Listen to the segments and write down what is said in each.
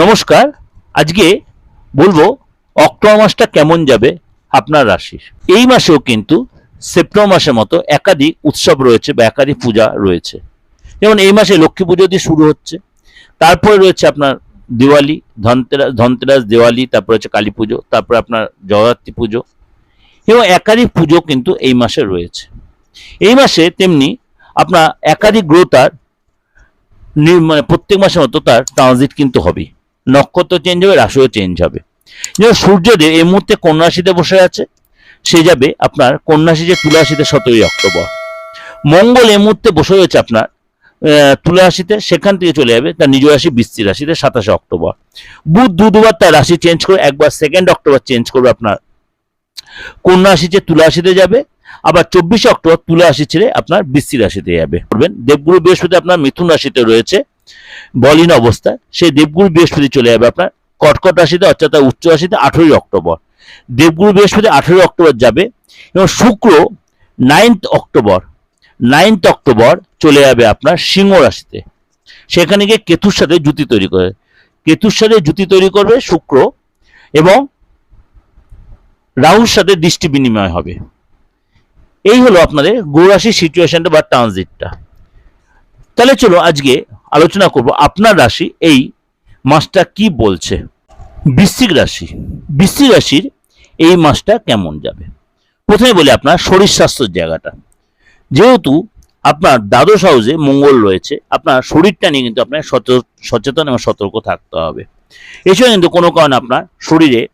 নমস্কার, আজকে বলব অক্টোবর মাসটা কেমন যাবে আপনার রাশির। এই মাসেও কিন্তু সেপ্টেম্বর মাসের মতো একাধিক উৎসব রয়েছে বা একাধিক পূজা রয়েছে। যেমন এই মাসে লক্ষ্মী পুজো দিয়ে শুরু হচ্ছে, তারপরে রয়েছে আপনার দিওয়ালি ধনতেরাস ধনতেরাস দিওয়ালি, তারপরে হচ্ছে কালী পুজো, তারপরে আপনার জগদ্ধাত্রী পুজো, এবং একাধিক পুজো কিন্তু এই মাসে রয়েছে। এই মাসে তেমনি আপনার একাধিক গ্রহ তার মানে প্রত্যেক মাসের মতো তার ট্রানজিট কিন্তু হবে নক্ষত্র চেঞ্জ হবে, রাশিও চেঞ্জ হবে। যেমন সূর্যদেব এই মুহূর্তে কন্যা রাশিতে বসে আছে, সে যাবে আপনার কন্যা রাশি যে তুলা রাশিতে সতেরোই অক্টোবর। মঙ্গল এই মুহূর্তে বসে রয়েছে আপনার তুলা রাশিতে, সেখান থেকে চলে যাবে তার নিজ রাশি বৃষ্টি রাশিতে সাতাশে অক্টোবর। বুধ দু দুবার তার রাশি চেঞ্জ করে, একবার সেকেন্ড অক্টোবর চেঞ্জ করবে আপনার। কন্যা যে তুলা রাশিতে যাবে, আবার চব্বিশে অক্টোবর তুলা রাশি ছেড়ে আপনার বৃষ্টি রাশিতে যাবে। করবেন, দেবগুরু বৃহস্পতি আপনার মিথুন রাশিতে রয়েছে বলিন অবস্থায় সেই দেবগুরু বৃহস্পতি চলে যাবে আপনার। কর্কট রাশিতে, অর্থাৎ উচ্চ রাশিতে আঠেরোই অক্টোবর। দেবগুরু বৃহস্পতি আঠেরোই অক্টোবর যাবে এবং শুক্র নাইন্থ অক্টোবর। নাইন্থ অক্টোবর চলে যাবে আপনার সিংহ রাশিতে। সেখানে গিয়ে কেতুর সাথে জুতি তৈরি করে কেতুর সাথে জুতি তৈরি করবে শুক্র এবং রাহুর সাথে দৃষ্টি বিনিময় হবে। এই হলো আপনাদের গৌরাশির সিচুয়েশনটা বা ট্রানজিটটা তাহলে চলো আজকে আলোচনা করব, আপনার রাশি এই মাসটা কি বলছে? বৃশ্চিক রাশি। বৃশ্চিক রাশির এই মাসটা কেমন যাবে? প্রথমে বলি আপনার শরীর স্বাস্থ্যের জায়গাটা। যেহেতু আপনার দ্বাদশ হাউসে মঙ্গল রয়েছে, আপনার শরীরটা নিয়ে কিন্তু আপনার সচেত- সচেতন এবং সতর্ক থাকতে হবে। এছাড়া কিন্তু কোনো কারণে আপনার শরীরে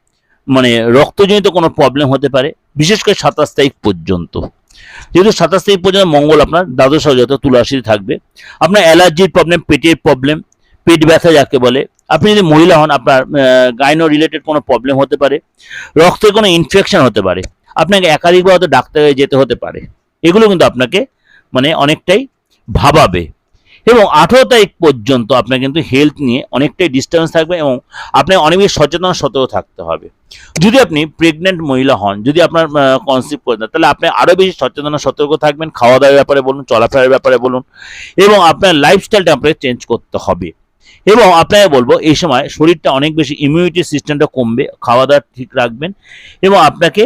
মানে রক্তজনিত কোনো প্রবলেম হতে পারে, বিশেষ করে সাতাশ তারিখ পর্যন্ত। যেহেতু সাতাশ তারিখ পর্যন্ত মঙ্গল আপনার, দ্বাদশ হাউসে অর্থাৎ তুলা থাকবে। আপনার অ্যালার্জির প্রবলেম পেটের প্রবলেম পেট ব্যথা যাকে বলে। আপনি যদি মহিলা হন, আপনার গাইনো রিলেটেড কোনো প্রবলেম হতে পারে, রক্তের কোনো ইনফেকশন হতে পারে। আপনাকে একাধিকবার হয়তো ডাক্তারে যেতে হতে পারে। এগুলো কিন্তু আপনাকে মানে অনেকটাই ভাবাবে। এবং আঠেরো তারিখ পর্যন্ত আপনার কিন্তু হেলথ নিয়ে অনেকটাই ডিস্টার্বেন্স থাকবে এবং আপনাকে অনেক বেশি সচেতন সতর্ক থাকতে হবে। যদি আপনি প্রেগনেন্ট মহিলা হন, যদি আপনার কনসিভ দেন, তাহলে আপনি আরও বেশি সচেতন সতর্ক থাকবেন খাওয়া দাওয়ার ব্যাপারে বলুন, চলাফেরার ব্যাপারে বলুন এবং আপনার লাইফস্টাইলটা আপনাকে চেঞ্জ করতে হবে। এবং আপনাকে বলব, এই সময় শরীরটা অনেক বেশি ইমিউনিটি সিস্টেমটা কমবে খাওয়া দাওয়া ঠিক রাখবেন এবং আপনাকে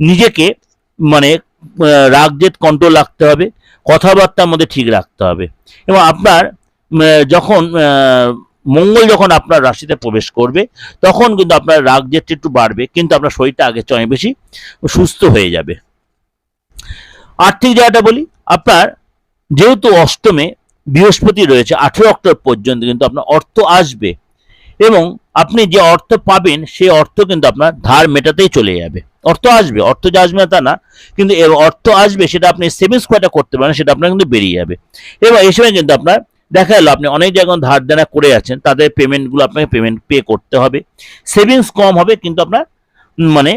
নিজেকে মানে রাগ জেদ কন্ট্রোল রাখতে হবে। কথাবার্তার মধ্যে ঠিক রাখতে হবে। এবং আপনার যখন মঙ্গল যখন আপনার রাশিতে প্রবেশ করবে, তখন কিন্তু আপনার রাগ জেদটা একটু বাড়বে, কিন্তু আপনার শরীরটা আগে চেয়ে বেশি সুস্থ হয়ে যাবে। আর্থিক জায়গাটা বলি, আপনার যেহেতু অষ্টমে বৃহস্পতি রয়েছে, আঠেরো অক্টোবর পর্যন্ত কিন্তু আপনার অর্থ আসবে। এবং আপনি যে অর্থ পাবেন, সেই অর্থ কিন্তু আপনার ধার মেটাতেই চলে যাবে। অর্থ আসবে, অর্থ যে আসবে তা না, কিন্তু এর অর্থ আসবে সেটা আপনি সেভিংস কয়টা করতে পারেন, সেটা আপনার কিন্তু বেরিয়ে যাবে। এবং এই সময় কিন্তু আপনার দেখা গেলো, আপনি অনেক জায়গায় ধার দেনা করে আছেন, তাদের পেমেন্টগুলো আপনাকে পেমেন্ট পে করতে হবে। সেভিংস কম হবে, কিন্তু আপনার মানে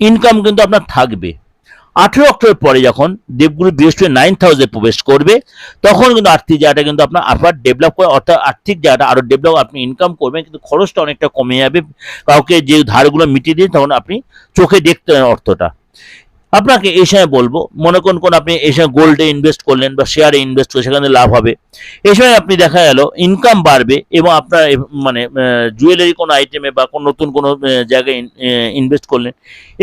ইনকাম কিন্তু আপনার থাকবে। আঠেরো অক্টোবর পরে যখন দেবগুরু বৃহস্পতি নাইন হাউসে প্রবেশ করবে, তখন কিন্তু আর্থিক জায়গাটা কিন্তু আপনার আবার ডেভেলপ করে, অর্থাৎ আর্থিক জায়গাটা আরও ডেভেলপ আপনি ইনকাম করবেন, কিন্তু খরচটা অনেকটা কমে যাবে। কাউকে যে ধারগুলো মিটিয়ে দিয়ে তখন আপনি চোখে দেখতে অর্থটা। আপনাকে এই সময় বলব, মনে করুন কোন আপনি এই সময় গোল্ডে ইনভেস্ট করলেন বা শেয়ারে ইনভেস্ট করলেন, সেখানে লাভ হবে। এই সময় আপনি দেখা গেল ইনকাম বাড়বে এবং আপনার মানে জুয়েলারি কোনো আইটেমে বা কোনো নতুন কোনো জায়গায় ইনভেস্ট করলেন।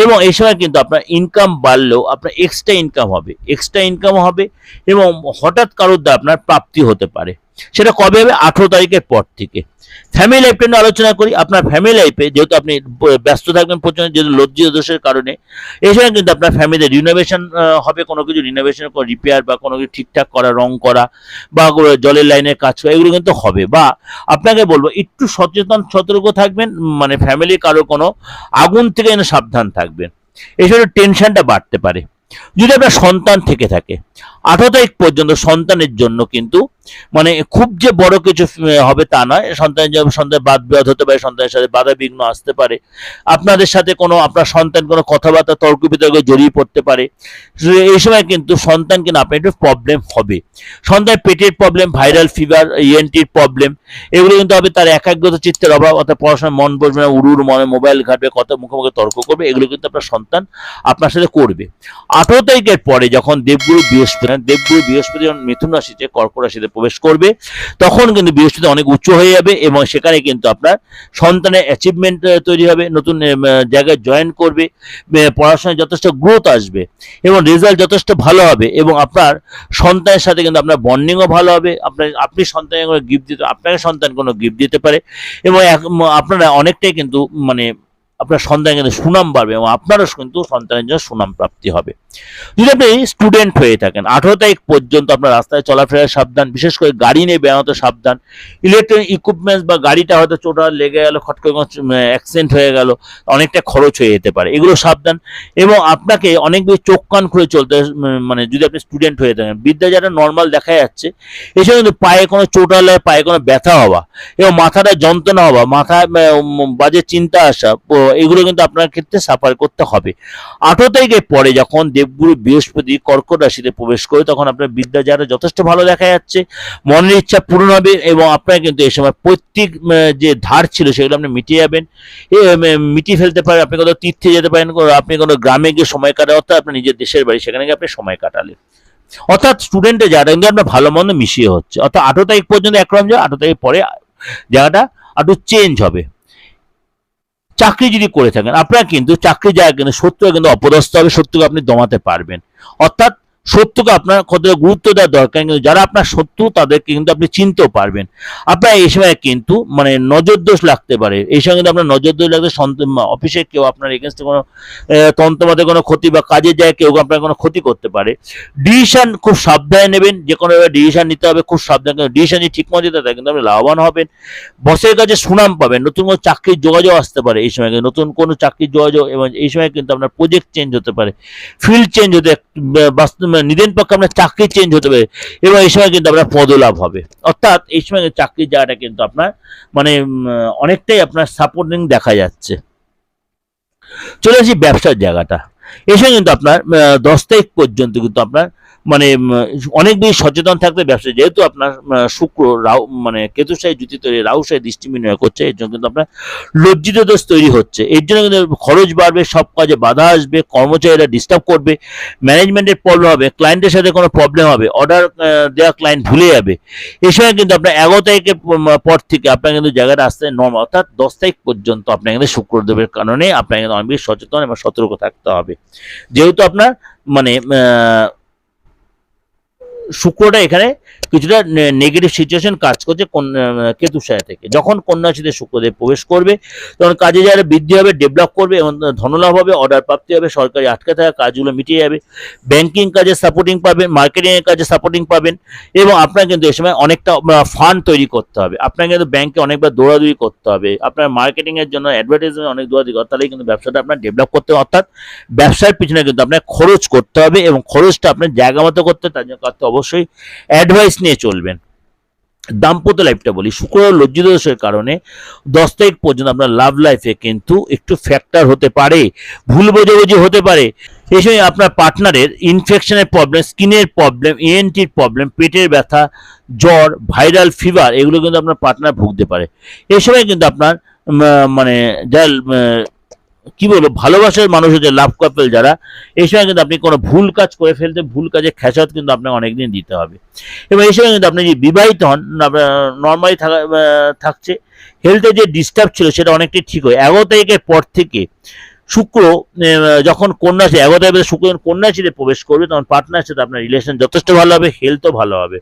এবং এই সময় কিন্তু আপনার ইনকাম বাড়লেও আপনার এক্সট্রা ইনকাম হবে। এক্সট্রা ইনকাম হবে এবং হঠাৎ কারোর দ্বারা আপনার প্রাপ্তি হতে পারে। সেটা কবে হবে? আঠেরো তারিখের পর থেকে। ফ্যামিলি লাইফটা নিয়ে আলোচনা করি। আপনার ফ্যামিলি লাইফে যেহেতু আপনি ব্যস্ত থাকবেন প্রচণ্ড, যেহেতু লজ্জিত দোষের কারণে সময় কিন্তু আপনার ফ্যামিলিতে রিনোভেশন হবে কোনো কিছু রিনোভেশন রিপেয়ার বা কোনো কিছু ঠিকঠাক করা, রং করা বা জলের লাইনের কাজ করা, এগুলো কিন্তু হবে। বা আপনাকে বলব, একটু সচেতন, সতর্ক থাকবেন মানে ফ্যামিলি কারও কোনো আগুন থেকে যেন সাবধান থাকবেন। এছাড়া টেনশনটা বাড়তে পারে। যদি আপনার সন্তান থেকে থাকে, আঠারো তারিখ পর্যন্ত সন্তানের জন্য কিন্তু মানে খুব যে বড় কিছু হবে তা নয়। সন্তানের জন্য সন্তান বাদ বিবাদ হতে পারে, সন্তানের সাথে বাধা বিঘ্ন আসতে পারে। আপনাদের সাথে কোনো, আপনার সন্তান কোনো কথাবার্তা, তর্ক বিতর্কে জড়িয়ে পড়তে পারে। এই সময় কিন্তু সন্তান কিন্তু আপনার একটু প্রবলেম হবে। সন্তানের পেটের প্রবলেম ভাইরাল ফিভার ইএনটির প্রবলেম এগুলো কিন্তু হবে তার একাগ্রতা, চিত্তের অভাব, অর্থাৎ পড়াশোনায় মন বসবে না উড়ুর মনে মোবাইল ঘাটবে, কত মুখে মুখে তর্ক করবে, এগুলো কিন্তু আপনার সন্তান আপনার সাথে করবে। আঠারো তারিখের পরে যখন দেবগুরু বৃহস্পতি দেবগুরু বৃহস্পতি যখন মিথুন রাশিতে কর্ক রাশিতে প্রবেশ করবে, তখন কিন্তু বৃহস্পতি অনেক উঁচু হয়ে যাবে এবং সেখানে কিন্তু আপনার সন্তানের অ্যাচিভমেন্ট তৈরি হবে, নতুন জায়গায় জয়েন করবে পড়াশোনায় যথেষ্ট গ্রোথ আসবে এবং রেজাল্ট যথেষ্ট ভালো হবে এবং আপনার সন্তানের সাথে কিন্তু আপনার বন্ডিংও ভালো হবে, আপনার, আপনি সন্তানের কোনো গিফট দিতে, আপনাকে সন্তান কোনো গিফট দিতে পারে এবং আপনারা অনেকটাই কিন্তু মানে আপনার সন্তান কিন্তু সুনাম বাড়বে এবং আপনারও কিন্তু সন্তানের জন্য সুনাম প্রাপ্তি হবে। যদি আপনি স্টুডেন্ট হয়ে থাকেন, আঠারো তারিখ পর্যন্ত আপনার রাস্তায় চলাফেরায় সাবধান, বিশেষ করে গাড়ি নিয়ে বেড়াতে সাবধান। ইলেকট্রনিক ইকুইপমেন্টস বা গাড়িটা হয়তো চোটা লেগে গেল খট করে অ্যাক্সিডেন্ট হয়ে গেল, অনেকটা খরচ হয়ে যেতে পারে। এগুলো সাবধান এবং আপনাকে অনেক বেশি চোখ কান খুলে চলতে মানে যদি আপনি স্টুডেন্ট হয়ে থাকেন। বিদ্যা যারা নর্মাল দেখা যাচ্ছে, এছাড়া কিন্তু পায়ে কোনো চোট হলে পায়ে কোনো ব্যথা হওয়া এবং মাথাটা যন্ত্রণা হওয়া মাথায় বাজে চিন্তা আসা এগুলো কিন্তু আপনার ক্ষেত্রে সাফার করতে হবে। আঠারো তারিখের পরে যখন দেবগুরু বৃহস্পতি কর্কট রাশিতে প্রবেশ করে, তখন আপনার বিদ্যা যারা যথেষ্ট ভালো দেখা যাচ্ছে। মনের ইচ্ছা পূরণ হবে এবং আপনার কিন্তু এই সময় প্রত্যেক যে ধার ছিল সেগুলো আপনি মিটিয়ে যাবেন। মিটিয়ে ফেলতে পারেন, আপনি কোথাও তীর্থে যেতে পারেন আপনি কোনো গ্রামে গিয়ে সময় কাটান, অর্থাৎ আপনার নিজের দেশের বাড়ি, সেখানে গিয়ে আপনি সময় কাটালেন। অর্থাৎ স্টুডেন্টের জায়গাটা কিন্তু আপনার ভালো মন্দ মিশিয়ে হচ্ছে। অর্থাৎ আঠারো তারিখ পর্যন্ত একরকম যায় আঠারো তারিখ পরে জায়গাটা একটু চেঞ্জ হবে। চাকরি যদি করে থাকেন, আপনার কিন্তু চাকরি জায়গা কিন্তু শত্রু কিন্তু অপদস্থ হবে শত্রুকে আপনি দমাতে পারবেন। অর্থাৎ শত্রুকে আপনার কতটা গুরুত্ব দেওয়া দরকার কিন্তু যারা আপনার শত্রু, তাদেরকে কিন্তু আপনি চিনতেও পারবেন। আপনার এই সময় কিন্তু মানে নজর দোষ লাগতে পারে। এই সময় কিন্তু আপনার নজর দোষ লাগতে অফিসে কেউ আপনার এগেনস্টে কোনো তন্ত্রমতে কোনো ক্ষতি বা কাজের জায়গায় কেউ আপনার কোনো ক্ষতি করতে পারে। ডিসিশন খুব সাবধানে নেবেন। যে কোনো ডিসিশন নিতে হবে, খুব সাবধানে ডিসিশন যদি ঠিক মতো থাকে কিন্তু আপনি লাভবান হবেন। বসের কাছে সুনাম পাবেন। নতুন কোনো চাকরির যোগাযোগ আসতে পারে এই সময়। নতুন কোনো চাকরির যোগাযোগ এবং এই সময় কিন্তু আপনার প্রজেক্ট চেঞ্জ হতে পারে। ফিল্ড চেঞ্জ হতে বাস্তব নিদেন পক্ষে আপনার চাকরি চেঞ্জ হতে পারে। এবং এই সময় কিন্তু আপনার পদলাভ হবে। অর্থাৎ এই সময় চাকরির জায়গাটা কিন্তু আপনার মানে অনেকটাই আপনার সাপোর্টিং দেখা যাচ্ছে। চলে আসি ব্যবসার জায়গাটা। সময় কিন্তু আপনার দশ তারিখ পর্যন্ত কিন্তু আপনার মানে অনেক বেশি সচেতন থাকতে ব্যবসা যেহেতু আপনার শুক্র রাহু মানে কেতুসাই জুতি তৈরি রাহুসাই দৃষ্টি বিনিময় করছে, এর জন্য কিন্তু আপনার লজ্জিত দোষ তৈরি হচ্ছে। এর জন্য কিন্তু খরচ বাড়বে, সব কাজে বাধা আসবে, কর্মচারীরা ডিস্টার্ব করবে ম্যানেজমেন্টের প্রবলেম হবে ক্লায়েন্টের সাথে কোনো প্রবলেম হবে অর্ডার দেওয়া ক্লায়েন্ট ভুলে যাবে। এ সময় কিন্তু আপনার এগারো তারিখের পর থেকে আপনার কিন্তু জায়গাটা আসতে নর্মাল অর্থাৎ দশ তারিখ পর্যন্ত আপনার কিন্তু শুক্রদেবের কারণে আপনার কিন্তু অনেক সচেতন এবং সতর্ক থাকতে হবে। যেহেতু আপনার মানে শুক্রটা এখানে কিছুটা নেগেটিভ সিচুয়েশন কাজ করছে কেতু সায়া থেকে। যখন কন্যা রাশিতে শুক্রদেব প্রবেশ করবে, তখন কাজে যারা বৃদ্ধি হবে ডেভেলপ করবে, এবং ধনলাভ হবে অর্ডার প্রাপ্তি হবে, সরকারি আটকে থাকা কাজগুলো মিটিয়ে যাবে ব্যাংকিং কাজে সাপোর্টিং পাবেন মার্কেটিং এর কাজে সাপোর্টিং পাবেন, এবং আপনার কিন্তু এই সময় অনেকটা ফান্ড তৈরি করতে হবে। আপনাকে কিন্তু ব্যাংকে অনেকবার দৌড়াদৌড়ি করতে হবে। আপনার মার্কেটিং এর জন্য অ্যাডভার্টাইজমেন্ট অনেক দৌড়াদৌড়ি করতে হলে কিন্তু ব্যবসাটা আপনার ডেভেলপ করতে হবে। অর্থাৎ ব্যবসার পিছনে কিন্তু আপনার খরচ করতে হবে, এবং খরচটা আপনার জায়গা মতো করতে তার জন্য অবশ্যই অ্যাডভাইস নিয়ে চলবেন। দাম্পত্য লাইফটা বলি শুক্র লজ্জিত দোষের কারণে দশ তারিখ পর্যন্ত আপনার লাভ লাইফে কিন্তু একটু ফ্যাক্টর হতে পারে, ভুল বোঝাবুঝি হতে পারে। এই সময় আপনার পার্টনারের ইনফেকশনের প্রবলেম স্কিনের প্রবলেম ইএনটির প্রবলেম পেটের ব্যথা, জ্বর ভাইরাল ফিভার এগুলো কিন্তু আপনার পার্টনার ভুগতে পারে। এই সময় কিন্তু আপনার মানে যারা কি বলব, ভালোবাসার মানুষ হচ্ছে লাভ কাপেল যারা। এই সময় কিন্তু আপনি কোনো ভুল কাজ করে ফেলতে, ভুল কাজে খেসাত কিন্তু আপনাকে অনেকদিন দিতে হবে। এবং এই সময় কিন্তু আপনি যদি বিবাহিত হন নর্মালি থাকা থাকছে হেলথে যে ডিস্টার্ব ছিল সেটা অনেকটাই ঠিক হয়। এগারো তারিখের পর থেকে শুক্র যখন কন্যা এগারো তারিখে শুক্র যখন কন্যা রাশিতে প্রবেশ করবে, তখন পার্টনার সাথে আপনার রিলেশন যথেষ্ট ভালো হবে হেলথও ভালো হবে।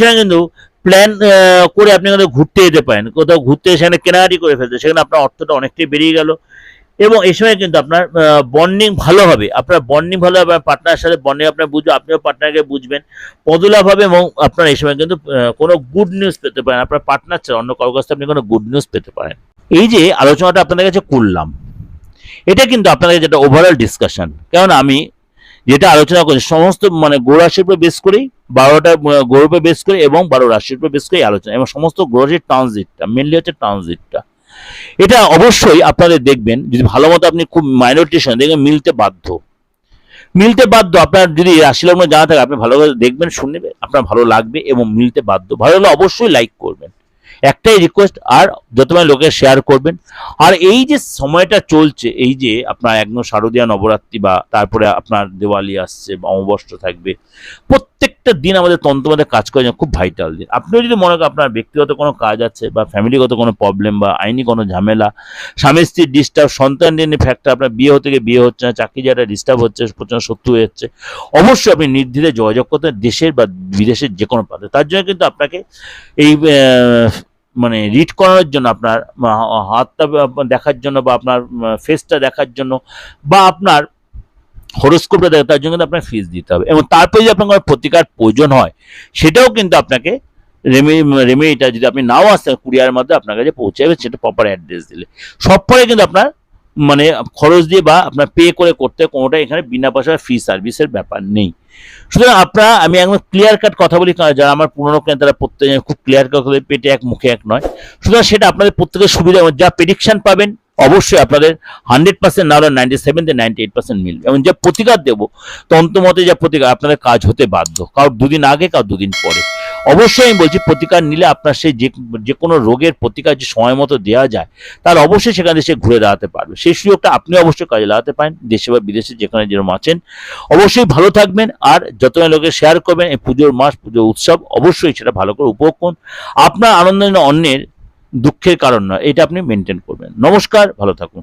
সময় কিন্তু প্ল্যান করে আপনি কোথাও ঘুরতে যেতে পারেন। কোথাও ঘুরতে সেখানে কেনাকাটি করে ফেলতে, সেখানে আপনার অর্থটা অনেকটাই বেরিয়ে গেল। এবং এই সময় কিন্তু আপনার বন্ডিং ভালো হবে। আপনার বন্ডিং ভালো হবে পার্টনার সাথে বন্ডিং আপনার বুঝবে, আপনিও পার্টনারকে বুঝবেন। পদলাভ হবে এবং আপনার এই সময় কিন্তু কোনো গুড নিউজ পেতে পারেন। আপনার পার্টনার ছাড়া অন্য কারোর কাছ আপনি কোনো গুড নিউজ পেতে পারেন। এই যে আলোচনাটা আপনাদের কাছে করলাম, এটা কিন্তু আপনাদের যেটা ওভারঅল ডিসকাশন কারণ আমি যেটা আলোচনা করছি সমস্ত মানে গ্রহ রাশির উপর বেস করেই বারোটা গ্রহের উপর বেস করে এবং বারো রাশির উপর বেস করেই আলোচনা। এবং সমস্ত গ্রহের ট্রানজিটটা মেনলি হচ্ছে ট্রানজিটটা এটা অবশ্যই আপনাদের দেখবেন, যদি ভালো মতো আপনি খুব মাইনরিটেশন দেখবেন মিলতে বাধ্য। মিলতে বাধ্য, আপনার যদি রাশি লগ্ন জানা থাকে, আপনি ভালো দেখবেন শুনবেন আপনার ভালো লাগবে এবং মিলতে বাধ্য। ভালো লাগলে অবশ্যই লাইক করবেন। একটাই রিকোয়েস্ট আর যতবার লোকে শেয়ার করবেন। আর এই যে সময়টা চলছে, এই যে আপনার একদম শারদীয়া নবরাত্রি বা তারপরে আপনার দিওয়ালি আসছে বা অমাবস্যা থাকবে প্রত্যেকটা দিন আমাদের তন্ত্রমাদের কাজ করে খুব ভাইটাল দিন আপনিও যদি মনে করেন আপনার ব্যক্তিগত কোনো কাজ আছে বা ফ্যামিলিগত কোনো প্রবলেম বা আইনি কোনো ঝামেলা, স্বামী স্ত্রীর ডিস্টার্ব সন্তান নিয়ে ফ্যাক্টর আপনার বিয়ে হতে গিয়ে বিয়ে হচ্ছে না, চাকরি যারা ডিস্টার্ব হচ্ছে, প্রচণ্ড শত্রু হয়ে যাচ্ছে, অবশ্যই আপনি নির্দ্বিধে যোগাযোগ করতে দেশের বা বিদেশের যে কোনো প্রান্তে। তার জন্য কিন্তু আপনাকে এই মানে রিড করানোর জন্য আপনার, হাতটা দেখার জন্য বা আপনার ফেসটা দেখার জন্য বা আপনার হরোস্কোপটা দেখা তার জন্য কিন্তু আপনার ফিস দিতে হবে। এবং তারপরে যদি আপনার কোনো প্রতিকার প্রয়োজন হয়, সেটাও কিন্তু আপনাকে রেমি যদি আপনি নাও আসতেন কুরিয়ার মাধ্যমে আপনার কাছে পৌঁছে যাবে, সেটা প্রপার অ্যাড্রেস দিলে। সব পরে কিন্তু আপনার মানে খরচ দিয়ে বা আপনার পে করে করতে কোনোটা এখানে বিনা পয়সার ফ্রি সার্ভিসের ব্যাপার নেই। সুতরাং আপনারা, আমি একদম ক্লিয়ার কাট কথা বলি যারা আমার পুরনো ক্লায়েন্ট তারা প্রত্যেক খুব ক্লিয়ার কাট পেটে এক মুখে এক নয়। সুতরাং সেটা আপনাদের প্রত্যেকের সুবিধা। যা প্রেডিকশন পাবেন অবশ্যই আপনাদের হান্ড্রেড পার্সেন্ট না হলে নাইনটি সেভেন থেকে নাইনটি এইট পার্সেন্ট মিলবে। এবং যে প্রতিকার দেবো তন্ত্রমতে যা প্রতিকার, আপনাদের কাজ হতে বাধ্য। কারোর দুদিন আগে, কারোর দুদিন পরে। অবশ্যই আমি বলছি, প্রতিকার নিলে আপনার সেই যে যে কোনো রোগের প্রতিকার যে সময় মতো দেওয়া যায়, তার অবশ্যই সেখানে সে ঘুরে দাঁড়াতে পারবে। সেই সুযোগটা আপনি অবশ্যই কাজে লাগাতে পারেন, দেশে বা বিদেশে যেখানে যেরকম আছেন। অবশ্যই ভালো থাকবেন, আর যত লোকে শেয়ার করবেন, এই পুজোর মাস, পুজোর উৎসব, অবশ্যই সেটা ভালো করে উপভোগ করুন। আপনার আনন্দ অন্যের দুঃখের কারণ নয় এটা আপনি মেনটেন করবেন। নমস্কার ভালো থাকুন।